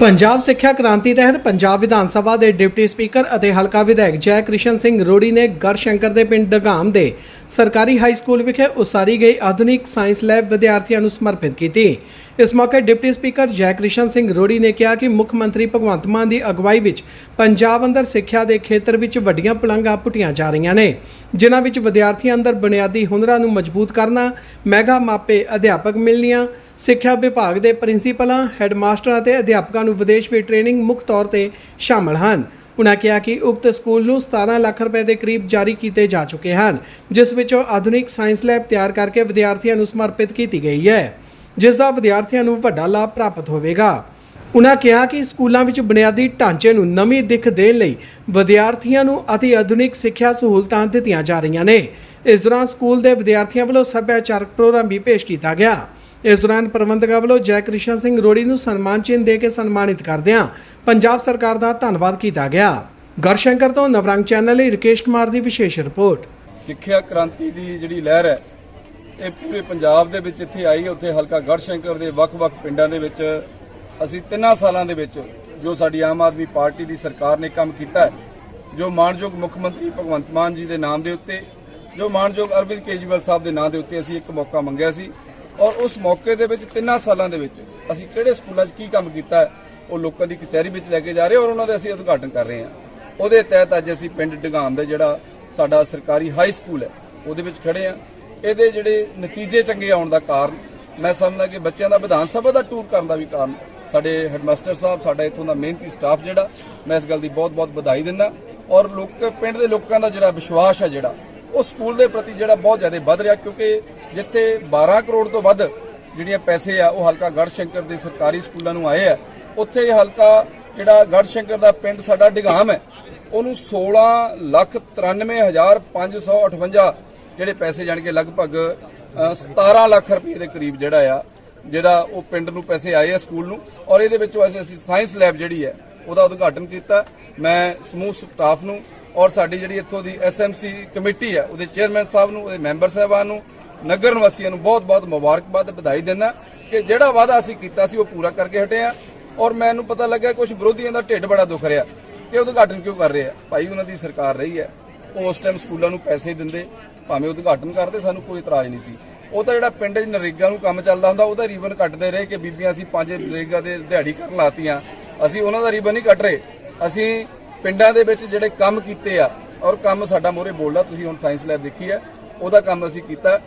ਪੰਜਾਬ ਸਿੱਖਿਆ ਕ੍ਰਾਂਤੀ ਤਹਿਤ ਪੰਜਾਬ ਵਿਧਾਨ ਸਭਾ ਦੇ ਡਿਪਟੀ ਸਪੀਕਰ ਅਤੇ ਹਲਕਾ ਵਿਧਾਇਕ ਜੈ ਕ੍ਰਿਸ਼ਨ ਸਿੰਘ ਰੋੜੀ ਨੇ ਗੜਸ਼ੰਕਰ ਦੇ ਪਿੰਡ ਡਗਾਮ ਦੇ ਸਰਕਾਰੀ ਹਾਈ ਸਕੂਲ ਵਿਖੇ ਉਸਾਰੀ ਗਈ ਆਧੁਨਿਕ ਸਾਇੰਸ ਲੈਬ ਵਿਦਿਆਰਥੀਆਂ ਨੂੰ ਸਮਰਪਿਤ ਕੀਤੀ। ਇਸ ਮੌਕੇ ਡਿਪਟੀ ਸਪੀਕਰ ਜੈ ਕ੍ਰਿਸ਼ਨ ਸਿੰਘ ਰੋੜੀ ਨੇ ਕਿਹਾ ਕਿ ਮੁੱਖ ਮੰਤਰੀ ਭਗਵੰਤ ਮਾਨ ਦੀ ਅਗਵਾਈ ਵਿੱਚ ਪੰਜਾਬ ਅੰਦਰ ਸਿੱਖਿਆ ਦੇ ਖੇਤਰ ਵਿੱਚ ਵੱਡੀਆਂ ਪਲੰਘਾਂ ਪੁੱਟੀਆਂ ਜਾ ਰਹੀਆਂ ਨੇ, ਜਿਨ੍ਹਾਂ ਵਿੱਚ ਵਿਦਿਆਰਥੀਆਂ ਅੰਦਰ ਬੁਨਿਆਦੀ ਹੁਨਰਾਂ ਨੂੰ ਮਜ਼ਬੂਤ ਕਰਨਾ, ਮੈਗਾ ਮਾਪੇ ਅਧਿਆਪਕ ਮਿਲਣੀਆਂ, ਸਿੱਖਿਆ ਵਿਭਾਗ ਦੇ ਪ੍ਰਿੰਸੀਪਲਾਂ, ਹੈੱਡਮਾਸਟਰਾਂ ਅਤੇ ਅਧਿਆਪਕਾਂ ਨੂੰ ਵਿਦੇਸ਼ ਵਿੱਚ ਟ੍ਰੇਨਿੰਗ ਮੁੱਖ ਤੌਰ ਤੇ ਸ਼ਾਮਲ ਹਨ। ਉਨ੍ਹਾਂ ਕਿਹਾ ਕਿ ਉਕਤ ਸਕੂਲ ਨੂੰ 17 ਲੱਖ ਰੁਪਏ ਦੇ ਕਰੀਬ ਜਾਰੀ ਕੀਤੇ ਜਾ ਚੁੱਕੇ ਹਨ, ਜਿਸ ਵਿੱਚੋਂ ਆਧੁਨਿਕ ਸਾਇੰਸ ਲੈਬ ਤਿਆਰ ਕਰਕੇ ਵਿਦਿਆਰਥੀਆਂ ਨੂੰ ਸਮਰਪਿਤ ਕੀਤੀ ਗਈ ਹੈ, ਜਿਸ ਦਾ ਵਿਦਿਆਰਥੀਆਂ ਨੂੰ ਵੱਡਾ ਲਾਭ ਪ੍ਰਾਪਤ ਹੋਵੇਗਾ। ਉਨ੍ਹਾਂ ਕਿਹਾ ਕਿ ਸਕੂਲਾਂ ਵਿੱਚ ਬੁਨਿਆਦੀ ਢਾਂਚੇ ਨੂੰ ਨਵੀਂ ਦਿੱਖ ਦੇਣ ਲਈ ਵਿਦਿਆਰਥੀਆਂ ਨੂੰ ਅਤੀ ਆਧੁਨਿਕ ਸਿੱਖਿਆ ਸਹੂਲਤਾਂ ਦਿੱਤੀਆਂ ਜਾ ਰਹੀਆਂ ਨੇ। ਇਸ ਦੌਰਾਨ ਸਕੂਲ ਦੇ ਵਿਦਿਆਰਥੀਆਂ ਵੱਲੋਂ ਸੱਭਿਆਚਾਰਕ ਪ੍ਰੋਗਰਾਮ ਵੀ ਪੇਸ਼ ਕੀਤਾ ਗਿਆ। ਇਸ ਦੌਰਾਨ ਪ੍ਰਬੰਧਕਾਂ ਵੱਲੋਂ ਜੈ ਕ੍ਰਿਸ਼ਨ ਸਿੰਘ ਰੋੜੀ ਨੂੰ ਸਨਮਾਨ ਚਿੰਨ੍ਹ ਦੇ ਕੇ ਸਨਮਾਨਿਤ ਕਰਦਿਆਂ ਪੰਜਾਬ ਸਰਕਾਰ ਦਾ ਧੰਨਵਾਦ ਕੀਤਾ ਗਿਆ। ਗੜਸ਼ੰਕਰ ਤੋਂ ਨਵਰੰਗ ਚੈਨਲ ਲਈ ਰਕੇਸ਼ ਕੁਮਾਰ ਦੀ ਵਿਸ਼ੇਸ਼ ਰਿਪੋਰਟ। ਸਿੱਖਿਆ ਕ੍ਰਾਂਤੀ ਦੀ ਜਿਹੜੀ ਲਹਿਰ ਹੈ, ਇਹ ਪੂਰੇ ਪੰਜਾਬ ਦੇ ਵਿੱਚ ਇੱਥੇ ਆਈ ਉੱਥੇ ਹਲਕਾ ਗੜਸ਼ੰਕਰ ਦੇ ਵੱਖ-ਵੱਖ ਪਿੰਡਾਂ ਦੇ ਵਿੱਚ ਅਸੀਂ ਤਿੰਨਾਂ ਸਾਲਾਂ ਦੇ ਵਿੱਚ ਜੋ ਸਾਡੀ ਆਮ ਆਦਮੀ ਪਾਰਟੀ ਦੀ ਸਰਕਾਰ ਨੇ ਕੰਮ ਕੀਤਾ ਜੋ ਮਾਨਯੋਗ ਮੁੱਖ ਮੰਤਰੀ ਭਗਵੰਤ ਮਾਨ ਜੀ ਦੇ ਨਾਮ ਦੇ ਉੱਤੇ, ਜੋ ਮਾਨਯੋਗ ਅਰਵਿੰਦ ਕੇਜਰੀਵਾਲ ਸਾਹਿਬ ਦੇ ਨਾਮ ਦੇ ਉੱਤੇ ਅਸੀਂ ਇੱਕ ਮੌਕਾ ਮੰਗਿਆ ਸੀ। ਔਰ ਉਸ ਮੌਕੇ ਦੇ ਵਿੱਚ ਤਿੰਨਾਂ ਸਾਲਾਂ ਦੇ ਵਿੱਚ ਅਸੀਂ ਕਿਹੜੇ ਸਕੂਲਾਂ 'ਚ ਕੀ ਕੰਮ ਕੀਤਾ ਹੈ, ਉਹ ਲੋਕਾਂ ਦੀ ਕਚਹਿਰੀ ਵਿੱਚ ਲੈ ਕੇ ਜਾ ਰਹੇ ਔਰ ਉਹਨਾਂ ਦੇ ਅਸੀਂ ਉਦਘਾਟਨ ਕਰ ਰਹੇ ਹਾਂ। ਉਹਦੇ ਤਹਿਤ ਅੱਜ ਅਸੀਂ ਪਿੰਡ ਢਗਾਮ ਦਾ ਜਿਹੜਾ ਸਾਡਾ ਸਰਕਾਰੀ ਹਾਈ ਸਕੂਲ ਹੈ, ਉਹਦੇ ਵਿੱਚ ਖੜੇ ਆ ਇਹਦੇ ਜਿਹੜੇ ਨਤੀਜੇ ਚੰਗੇ ਆਉਣ ਦਾ ਕਾਰਨ, ਮੈਂ ਸਮਝਦਾ ਕਿ ਬੱਚਿਆਂ ਦਾ ਵਿਧਾਨ ਸਭਾ ਦਾ ਟੂਰ ਕਰਨ ਦਾ ਵੀ ਕਾਰਨ, ਸਾਡੇ ਹੈਡਮਾਸਟਰ ਸਾਹਿਬ, ਸਾਡਾ ਇੱਥੋਂ ਦਾ ਮਿਹਨਤੀ ਸਟਾਫ ਜਿਹੜਾ, ਮੈਂ ਇਸ ਗੱਲ ਦੀ ਬਹੁਤ-ਬਹੁਤ ਵਧਾਈ ਦਿੰਦਾ। ਔਰ ਲੋਕ, ਪਿੰਡ ਦੇ ਲੋਕਾਂ ਦਾ ਜਿਹੜਾ ਵਿਸ਼ਵਾਸ ਹੈ ਜਿਹੜਾ ਉਹ ਸਕੂਲ ਦੇ ਪ੍ਰਤੀ ਜਿਹੜਾ ਬਹੁਤ ਜ਼ਿਆਦਾ ਵੱਧ ਰਿਹਾ ਕਿਉਂਕਿ ਜਿੱਥੇ 12 ਕਰੋੜ ਤੋਂ ਵੱਧ ਜਿਹੜੀਆਂ ਪੈਸੇ ਆ ਉਹ ਹਲਕਾ ਗੜਸ਼ੰਕਰ ਦੇ ਸਰਕਾਰੀ ਸਕੂਲਾਂ ਨੂੰ ਆਏ ਆ। ਉੱਥੇ ਹਲਕਾ ਜਿਹੜਾ ਗੜਸ਼ੰਕਰ ਦਾ ਪਿੰਡ ਸਾਡਾ ਡਿਗਾਮ ਹੈ ਉਹਨੂੰ 16 ਲੱਖ 93558 ਜਿਹੜੇ ਪੈਸੇ ਜਾਣ ਕੇ ਲਗਭਗ ਅ, 17 ਲੱਖ ਰੁਪਏ ਦੇ ਕਰੀਬ ਜਿਹੜਾ ਆ ਜਿਹੜਾ ਉਹ ਪਿੰਡ ਨੂੰ ਪੈਸੇ ਆਏ ਆ ਸਕੂਲ ਨੂੰ। ਔਰ ਇਹਦੇ ਵਿੱਚੋਂ ਅਸੀਂ ਅਸੀਂ ਸਾਇੰਸ ਲੈਬ ਜਿਹੜੀ ਹੈ ਉਹਦਾ ਉਦਘਾਟਨ ਕੀਤਾ। ਮੈਂ ਸਮੂਹ ਸਟਾਫ ਨੂੰ ਔਰ ਸਾਡੀ ਜਿਹੜੀ ਇੱਥੋਂ ਦੀ ਐਸਐਮਸੀ ਕਮੇਟੀ ਹੈ ਉਹਦੇ ਚੇਅਰਮੈਨ ਸਾਹਿਬ ਨੂੰ, ਉਹਦੇ ਮੈਂਬਰ ਸਾਹਿਬਾਨ ਨੂੰ, ਨਗਰ ਨਿਵਾਸੀਆਂ ਨੂੰ ਬਹੁਤ-ਬਹੁਤ ਮੁਬਾਰਕਬਾਦ, ਵਧਾਈ ਦਿੰਦਾ ਕਿ ਜਿਹੜਾ ਵਾਅਦਾ ਅਸੀਂ ਕੀਤਾ ਸੀ, ਉਹ ਪੂਰਾ ਕਰਕੇ ਹਟੇ ਆ। ਔਰ ਮੈਨੂੰ ਪਤਾ ਲੱਗਾ ਕੁਝ ਵਿਰੋਧੀਆਂ ਦਾ ਢਿੱਡ ਬੜਾ ਦੁਖ ਰਿਹਾ ਕਿ ਉਦਘਾਟਨ ਕਿਉਂ ਕਰ ਰਹੇ ਆ। ਭਾਈ, ਉਹਨਾਂ ਦੀ ਸਰਕਾਰ ਰਹੀ ਹੈ। ਉਹ ਉਸ ਟਾਈਮ ਸਕੂਲਾਂ ਨੂੰ ਪੈਸੇ ਦਿੰਦੇ, ਭਾਵੇਂ ਉਦਘਾਟਨ ਕਰਦੇ, ਸਾਨੂੰ ਕੋਈ ਇਤਰਾਜ਼ ਨਹੀਂ ਸੀ। ਉਹ ਤਾਂ ਜਿਹੜਾ ਪਿੰਡ 'ਚ ਨਰੇਗਾ ਨੂੰ ਕੰਮ ਚੱਲਦਾ ਹੁੰਦਾ, ਉਹਦਾ ਰੀਬਨ ਕੱਟਦੇ ਰਹੇ ਕਿ ਬੀਬੀਆਂ ਅਸੀਂ ਪੰਜ ਨਰੇਗਾ ਦੇ ਦਿਹਾੜੀ ਕਰਨ ਲਾਤੀਆਂ। ਅਸੀਂ ਉਹਨਾਂ ਦਾ ਰੀਬਨ ਨਹੀਂ ਕੱਟ ਰਹੇ। ਅਸੀਂ ਪਿੰਡਾਂ ਦੇ ਵਿੱਚ ਜਿਹੜੇ ਕੰਮ ਕੀਤੇ ਆ ਔਰ ਕੰਮ ਸਾਡਾ ਮੋਰੇ ਬੋਲਦਾ, ਤੁਸੀਂ ਹੁਣ ਸਾਇੰਸ ਲੈਬ ਦੇਖੀ ਹੈ ਉਹਦਾ ਕੰਮ ਅਸੀਂ ਕੀਤਾ।